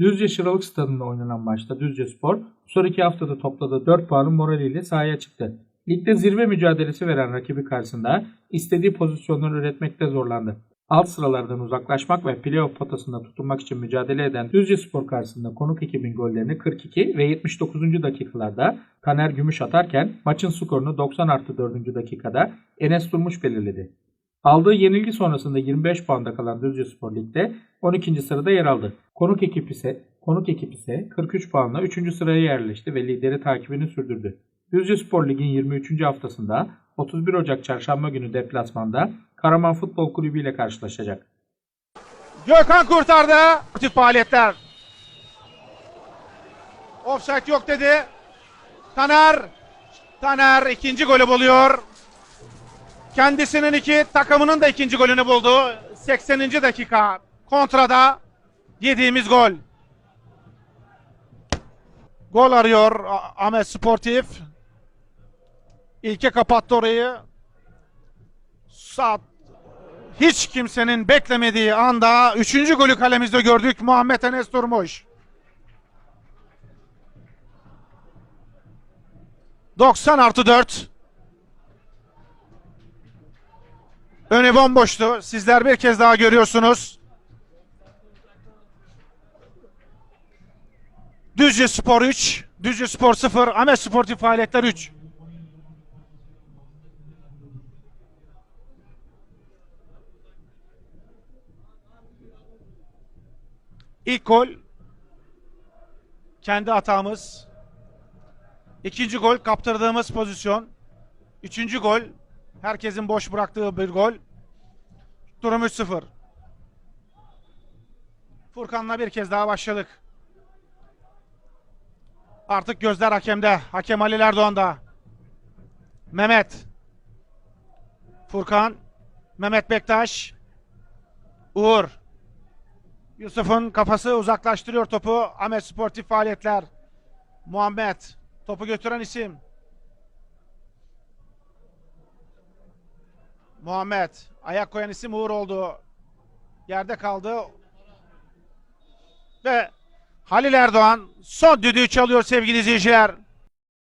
Düzce Şıralık Stadı'nda oynanan maçta Düzce Spor son iki haftada topladığı 4 puanın moraliyle sahaya çıktı. Ligde zirve mücadelesi veren rakibi karşısında istediği pozisyonları üretmekte zorlandı. Alt sıralardan uzaklaşmak ve playoff potasında tutunmak için mücadele eden Düzce Spor karşısında konuk ekibin gollerini 42 ve 79. dakikalarda Taner Gümüş atarken maçın skorunu 90 artı 4. dakikada Enes Durmuş belirledi. Aldığı yenilgi sonrasında 25 puanda kalan Düzce Spor Lig'de 12. sırada yer aldı. Konuk ekip ise konuk ekip ise 43 puanla 3. sıraya yerleşti ve lideri takibini sürdürdü. Düzce Spor Lig'in 23. haftasında 31 Ocak Çarşamba günü deplasmanda Karaman Futbol Kulübü ile karşılaşacak. Gökhan kurtardı. Aktif faaliyetler. Offside yok dedi. Taner. Taner ikinci golü buluyor. Kendisinin iki, takımının da ikinci golünü buldu. 80. dakika kontrada yediğimiz gol. Gol arıyor Ahmet Sportif. İlke kapattı orayı. Saat hiç kimsenin beklemediği anda 3. golü kalemizde gördük Muhammed Enes Durmuş. 90 artı 4. Önü bomboştu. Sizler bir kez daha görüyorsunuz. Düzce Spor 3, Düzce Spor 0, Ahmet Sportif Faaliyetler 3. İlk gol kendi hatamız. İkinci gol kaptırdığımız pozisyon. Üçüncü gol herkesin boş bıraktığı bir gol. Durum 3-0. Furkan'la bir kez daha başladık. Artık gözler hakemde. Hakem Halil Erdoğan'da. Mehmet. Furkan. Mehmet Bektaş. Uğur. Yusuf'un kafası uzaklaştırıyor topu. Ahmet Sportif Faaliyetler. Muhammed. Topu götüren isim. Muhammed. Ayak koyan isim Uğur oldu. Yerde kaldı. Ve Halil Erdoğan son düdüğü çalıyor sevgili izleyiciler.